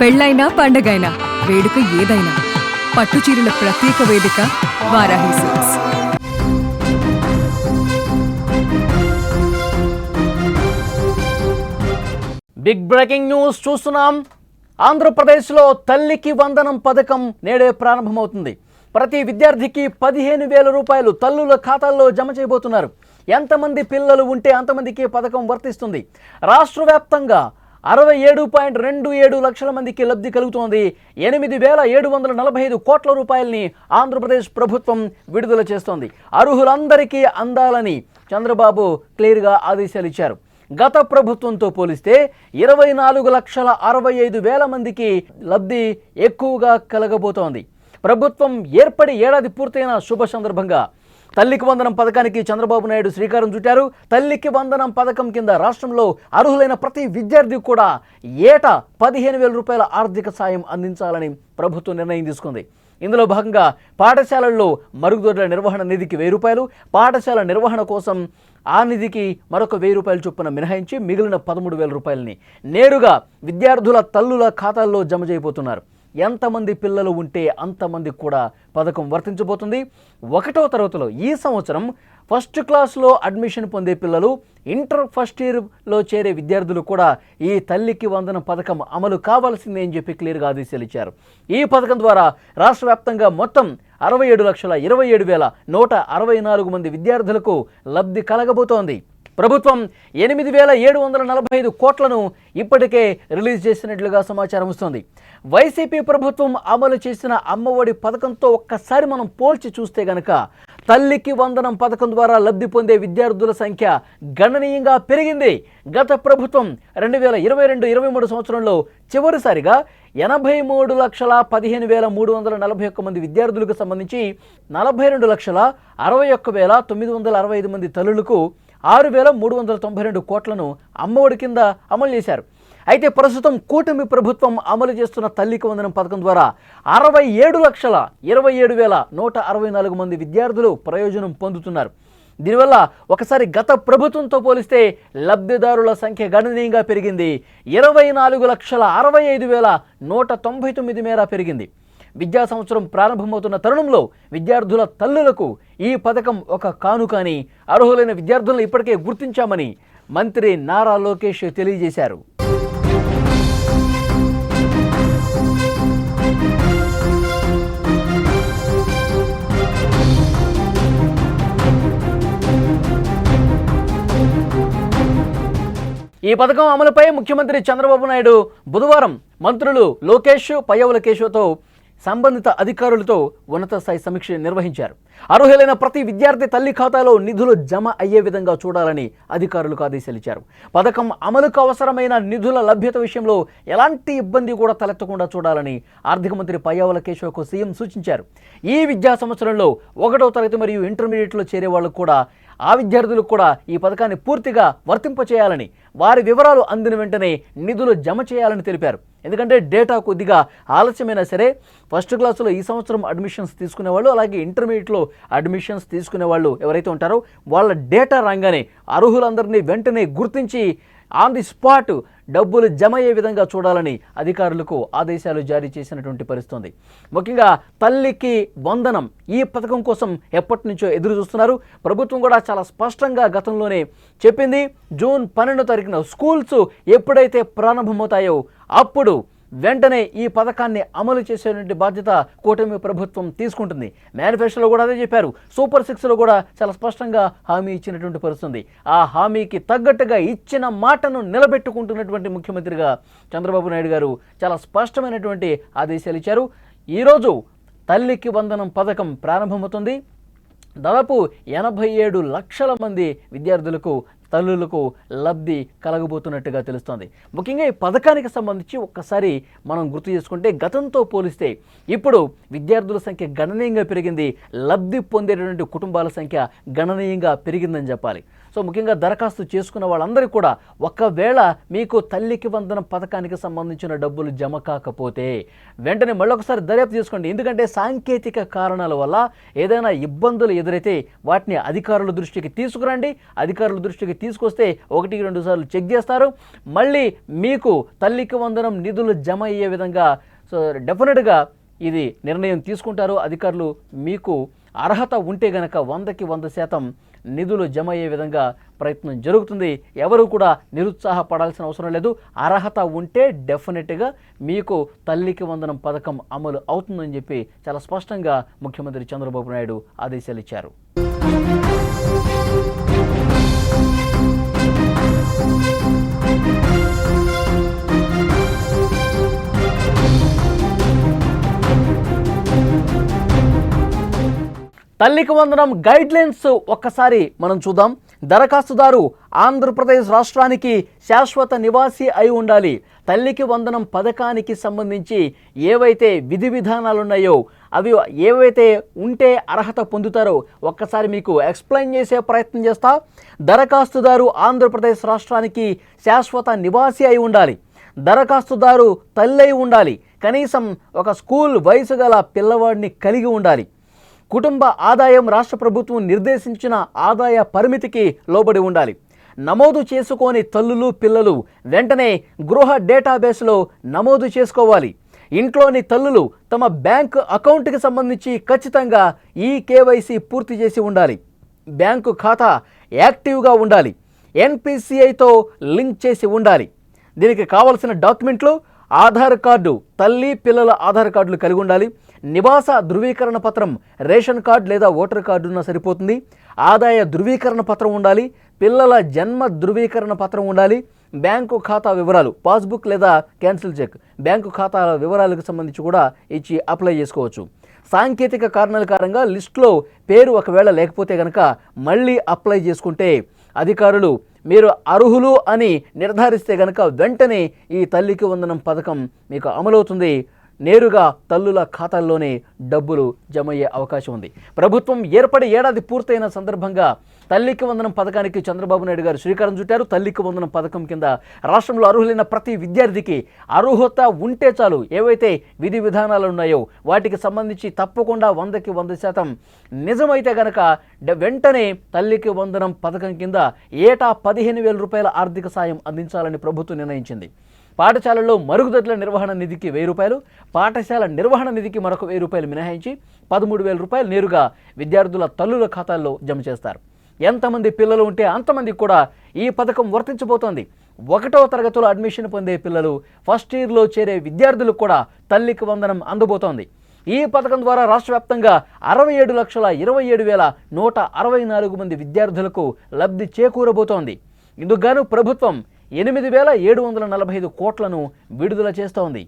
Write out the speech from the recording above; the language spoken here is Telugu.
పెళ్ళైనా పండగైనా వేడుక ఏదైనా పట్టు చీరల ప్రత్యేక వేదిక Varahi silks. Big breaking news చూస్తున్నాం. ఆంధ్రప్రదేశ్లో తల్లికి వందనం పథకం నేడే ప్రారంభమవుతుంది. ప్రతి విద్యార్థికి పదిహేను వేల రూపాయలు తల్లుల ఖాతాల్లో జమ చేయబోతున్నారు. ఎంతమంది పిల్లలు ఉంటే అంతమందికి పథకం వర్తిస్తుంది. రాష్ట్ర వ్యాప్తంగా అరవై ఏడు పాయింట్ రెండు ఏడు లక్షల మందికి లబ్ధి కలుగుతోంది. ఎనిమిది వేల ఏడు వందల నలభై ఐదు కోట్ల రూపాయలని ఆంధ్రప్రదేశ్ ప్రభుత్వం విడుదల చేస్తోంది. అర్హులందరికీ అందాలని చంద్రబాబు క్లియర్గా ఆదేశాలు ఇచ్చారు. గత ప్రభుత్వంతో పోలిస్తే ఇరవై నాలుగు లక్షల అరవై ఐదు వేల మందికి లబ్ధి ఎక్కువగా కలగబోతోంది. ప్రభుత్వం ఏర్పడి ఏడాది పూర్తయిన శుభ సందర్భంగా తల్లికి వందనం పథకానికి చంద్రబాబు నాయుడు శ్రీకారం చుట్టారు. తల్లికి వందనం పథకం కింద రాష్ట్రంలో అర్హులైన ప్రతి విద్యార్థికి కూడా ఏటా పదిహేను వేల రూపాయల ఆర్థిక సాయం అందించాలని ప్రభుత్వం నిర్ణయం తీసుకుంది. ఇందులో భాగంగా పాఠశాలల్లో మరుగుదొడ్ల నిర్వహణ నిధికి వెయ్యి రూపాయలు పాఠశాల నిర్వహణ కోసం ఆ నిధికి మరొక వెయ్యి రూపాయల చొప్పున మినహాయించి మిగిలిన పదమూడు వేల రూపాయలని నేరుగా విద్యార్థుల తల్లుల ఖాతాల్లో జమ చేయబోతున్నారు. ఎంతమంది పిల్లలు ఉంటే అంతమందికి కూడా పథకం వర్తించబోతుంది. ఒకటో తరగతిలో ఈ సంవత్సరం ఫస్ట్ క్లాస్లో అడ్మిషన్ పొందే పిల్లలు ఇంటర్ ఫస్ట్ ఇయర్లో చేరే విద్యార్థులు కూడా ఈ తల్లికి వందన పథకం అమలు కావాల్సిందే అని చెప్పి క్లియర్గా ఆదేశాలు ఇచ్చారు. ఈ పథకం ద్వారా రాష్ట్ర వ్యాప్తంగా మొత్తం అరవై ఏడు లక్షల ఇరవై ఏడు వేల నూట అరవై నాలుగు మంది విద్యార్థులకు లబ్ధి కలగబోతోంది. ప్రభుత్వం ఎనిమిది వేల ఏడు వందల నలభై ఐదు కోట్లను ఇప్పటికే రిలీజ్ చేసినట్లుగా సమాచారం వస్తుంది. వైసీపీ ప్రభుత్వం అమలు చేసిన అమ్మఒడి పథకంతో ఒక్కసారి మనం పోల్చి చూస్తే గనక తల్లికి వందనం పథకం ద్వారా లబ్ధి పొందే విద్యార్థుల సంఖ్య గణనీయంగా పెరిగింది. గత ప్రభుత్వం రెండు వేల ఇరవై రెండు ఇరవై మూడు సంవత్సరంలో చివరిసారిగా ఎనభై మూడు లక్షల పదిహేను వేల మూడు వందల నలభై ఒక్క మంది విద్యార్థులకు సంబంధించి నలభై రెండు లక్షల అరవై ఒక్క వేల తొమ్మిది వందల అరవై ఐదు మంది తల్లులకు ఆరు వేల మూడు వందల తొంభై రెండు కోట్లను అమ్మఒడి కింద అమలు చేశారు. అయితే ప్రస్తుతం కూటమి ప్రభుత్వం అమలు చేస్తున్న తల్లికి వందనం పథకం ద్వారా అరవై ఏడు లక్షల ఇరవై ఏడు వేల నూట అరవై నాలుగు మంది విద్యార్థులు ప్రయోజనం పొందుతున్నారు. దీనివల్ల ఒకసారి గత ప్రభుత్వంతో పోలిస్తే లబ్ధిదారుల సంఖ్య గణనీయంగా పెరిగింది. ఇరవై నాలుగు లక్షల అరవై ఐదు వేల నూట తొంభై తొమ్మిది మేర పెరిగింది. విద్యా సంవత్సరం ప్రారంభమవుతున్న తరుణంలో విద్యార్థుల తల్లులకు ఈ పథకం ఒక కానుకని అర్హులైన విద్యార్థులను ఇప్పటికే గుర్తించామని మంత్రి నారా లోకేష్ తెలియజేశారు. ఈ పథకం అమలుపై ముఖ్యమంత్రి చంద్రబాబు నాయుడు బుధవారం మంత్రులు లోకేష్ పయ్యవుల కేశవతో సంబంధిత అధికారులతో ఉన్నత స్థాయి సమీక్ష నిర్వహించారు. అర్హులైన ప్రతి విద్యార్థి తల్లి ఖాతాలో నిధులు జమ అయ్యే విధంగా చూడాలని అధికారులకు ఆదేశాలు ఇచ్చారు పథకం అమలుకు అవసరమైన నిధుల లభ్యత విషయంలో ఎలాంటి ఇబ్బంది కూడా తలెత్తకుండా చూడాలని ఆర్థిక మంత్రి పయ్యావుల కేశవకు సీఎం సూచించారు. ఈ విద్యా సంవత్సరంలో ఒకటో తరగతి మరియు ఇంటర్మీడియట్లో చేరే వాళ్ళకు కూడా ఆ విద్యార్థులకు కూడా ఈ పథకాన్ని పూర్తిగా వర్తింపచేయాలని వారి వివరాలు అందిన వెంటనే నిధులు జమ చేయాలని తెలిపారు. ఎందుకంటే డేటా కొద్దిగా ఆలస్యమైనా సరే ఫస్ట్ క్లాసులో ఈ సంవత్సరం అడ్మిషన్స్ తీసుకునే వాళ్ళు అలాగే ఇంటర్మీడియట్లో అడ్మిషన్స్ తీసుకునే వాళ్ళు ఎవరైతే ఉంటారో వాళ్ళ డేటా రాగానే అర్హులందరినీ వెంటనే గుర్తించి ఆన్ ది స్పాట్ డబ్బులు జమ అయ్యే విధంగా చూడాలని అధికారులకు ఆదేశాలు జారీ చేసినటువంటి పరిస్థితుంది. ముఖ్యంగా తల్లికి వందనం ఈ పథకం కోసం ఎప్పటి నుంచో ఎదురు చూస్తున్నారు. ప్రభుత్వం కూడా చాలా స్పష్టంగా గతంలోనే చెప్పింది. జూన్ పన్నెండో తారీఖున స్కూల్స్ ఎప్పుడైతే ప్రారంభమవుతాయో అప్పుడు వెంటనే ఈ పథకాన్ని అమలు చేసేటువంటి బాధ్యత కూటమి ప్రభుత్వం తీసుకుంటుంది. మేనిఫెస్టోలో కూడా అదే చెప్పారు. సూపర్ సిక్స్లో కూడా చాలా స్పష్టంగా హామీ ఇచ్చినటువంటి పరిస్థితుంది. ఆ హామీకి తగ్గట్టుగా ఇచ్చిన మాటను నిలబెట్టుకుంటున్నటువంటి ముఖ్యమంత్రిగా చంద్రబాబు నాయుడు గారు చాలా స్పష్టమైనటువంటి ఆదేశాలు ఇచ్చారు. ఈరోజు తల్లికి వందనం పథకం ప్రారంభమవుతుంది. దాదాపు ఎనభై ఏడు లక్షల మంది విద్యార్థులకు తల్లులకు లబ్ధి కలగబోతున్నట్టుగా తెలుస్తోంది. ముఖ్యంగా ఈ పథకానికి సంబంధించి ఒక్కసారి మనం గుర్తు చేసుకుంటే గతంతో పోలిస్తే ఇప్పుడు విద్యార్థుల సంఖ్య గణనీయంగా పెరిగింది. లబ్ధి పొందేటటువంటి కుటుంబాల సంఖ్య గణనీయంగా పెరిగిందని చెప్పాలి. సో ముఖ్యంగా దరఖాస్తు చేసుకున్న వాళ్ళందరికీ కూడా ఒకవేళ మీకు తల్లికి వందనం పథకానికి సంబంధించిన డబ్బులు జమ కాకపోతే వెంటనే మళ్ళొకసారి దర్యాప్తు చేసుకోండి. ఎందుకంటే సాంకేతిక కారణాల వల్ల ఏదైనా ఇబ్బందులు ఎదురైతే వాటిని అధికారుల దృష్టికి తీసుకురండి. అధికారుల దృష్టికి తీసుకొస్తే ఒకటికి రెండు సార్లు చెక్ చేస్తారు. మళ్ళీ మీకు తల్లికి వందనం నిధులు జమ అయ్యే విధంగా సో డెఫినెట్గా ఇది నిర్ణయం తీసుకుంటారు. అధికారులు మీకు అర్హత ఉంటే గనక వందకి వంద శాతం నిధులు జమ అయ్యే విధంగా ప్రయత్నం జరుగుతుంది. ఎవరు కూడా నిరుత్సాహపడాల్సిన అవసరం లేదు. అర్హత ఉంటే డెఫినెట్గా మీకు తల్లికి వందనం పథకం అమలు అవుతుందని చెప్పి చాలా స్పష్టంగా ముఖ్యమంత్రి చంద్రబాబు నాయుడు ఆదేశాలు ఇచ్చారు. తల్లికి వందనం గైడ్ లైన్స్ ఒక్కసారి మనం చూద్దాం. దరఖాస్తుదారు ఆంధ్రప్రదేశ్ రాష్ట్రానికి శాశ్వత నివాసి అయి ఉండాలి. తల్లికి వందనం పథకానికి సంబంధించి ఏవైతే విధి విధానాలు ఉన్నాయో అవి ఏవైతే ఉంటే అర్హత పొందుతారో ఒక్కసారి మీకు ఎక్స్ప్లెయిన్ చేసే ప్రయత్నం చేస్తా. దరఖాస్తుదారు ఆంధ్రప్రదేశ్ రాష్ట్రానికి శాశ్వత నివాసి అయి ఉండాలి. దరఖాస్తుదారు తల్లి అయి ఉండాలి. కనీసం ఒక స్కూల్ వయసు గల పిల్లవాడిని కలిగి ఉండాలి. కుటుంబ ఆదాయం రాష్ట్ర ప్రభుత్వం నిర్దేశించిన ఆదాయ పరిమితికి లోబడి ఉండాలి. నమోదు చేసుకోని తల్లులు పిల్లలు వెంటనే గృహ డేటాబేస్లో నమోదు చేసుకోవాలి. ఇంట్లోని తల్లులు తమ బ్యాంక్ అకౌంట్కి సంబంధించి ఖచ్చితంగా ఈ కేవైసీ పూర్తి చేసి ఉండాలి. బ్యాంకు ఖాతా యాక్టివ్గా ఉండాలి. ఎన్పిసిఐతో లింక్ చేసి ఉండాలి. దీనికి కావలసిన డాక్యుమెంట్లు ఆధార్ కార్డు తల్లి పిల్లల ఆధార్ కార్డులు కలిగి ఉండాలి. నివాస ధృవీకరణ పత్రం రేషన్ కార్డు లేదా ఓటర్ కార్డు ఉన్నా సరిపోతుంది. ఆదాయ ధృవీకరణ పత్రం ఉండాలి. పిల్లల జన్మ ధృవీకరణ పత్రం ఉండాలి. బ్యాంకు ఖాతా వివరాలు పాస్బుక్ లేదా క్యాన్సిల్ చెక్. బ్యాంకు ఖాతాల వివరాలకు సంబంధించి కూడా ఇచ్చి అప్లై చేసుకోవచ్చు. సాంకేతిక కారణాల కారణంగా లిస్టులో పేరు ఒకవేళ లేకపోతే కనుక మళ్ళీ అప్లై చేసుకుంటే అధికారులు మీరు అర్హులు అని నిర్ధారిస్తే గనక వెంటనే ఈ తల్లికి వందనం పథకం మీకు అమలవుతుంది. నేరుగా తల్లుల ఖాతాల్లోనే డబ్బులు జమయ్యే అవకాశం ఉంది. ప్రభుత్వం ఏర్పడి ఏడాది పూర్తయిన సందర్భంగా తల్లికి వందనం పథకానికి చంద్రబాబు నాయుడు గారు శ్రీకారం చుట్టారు. తల్లికి వందనం పథకం కింద రాష్ట్రంలో అర్హులైన ప్రతి విద్యార్థికి అర్హత ఉంటే చాలు. ఏవైతే విధి విధానాలు ఉన్నాయో వాటికి సంబంధించి తప్పకుండా వందకి వంద శాతం నిజమైతే గనక వెంటనే తల్లికి వందనం పథకం కింద ఏటా పదిహేను వేల రూపాయల ఆర్థిక సాయం అందించాలని ప్రభుత్వం నిర్ణయించింది. పాఠశాలల్లో మరుగుదొడ్ల నిర్వహణ నిధికి వెయ్యి రూపాయలు పాఠశాల నిర్వహణ నిధికి మరొక వెయ్యి రూపాయలు మినహాయించి పదమూడు వేల రూపాయలు నేరుగా విద్యార్థుల తల్లుల ఖాతాల్లో జమ చేస్తారు. ఎంతమంది పిల్లలు ఉంటే అంతమందికి కూడా ఈ పథకం వర్తించబోతోంది. ఒకటవ తరగతిలో అడ్మిషన్ పొందే పిల్లలు ఫస్ట్ ఇయర్లో చేరే విద్యార్థులకు కూడా తల్లికి వందనం అందబోతోంది. ఈ పథకం ద్వారా రాష్ట్ర వ్యాప్తంగా అరవై ఏడు లక్షల ఇరవై ఏడు వేల నూట అరవై నాలుగు మంది విద్యార్థులకు లబ్ధి చేకూరబోతోంది. ఇందుకు గాను ప్రభుత్వం ఎనిమిది వేల ఏడు వందల నలభై ఐదు కోట్లను విడుదల చేస్తోంది.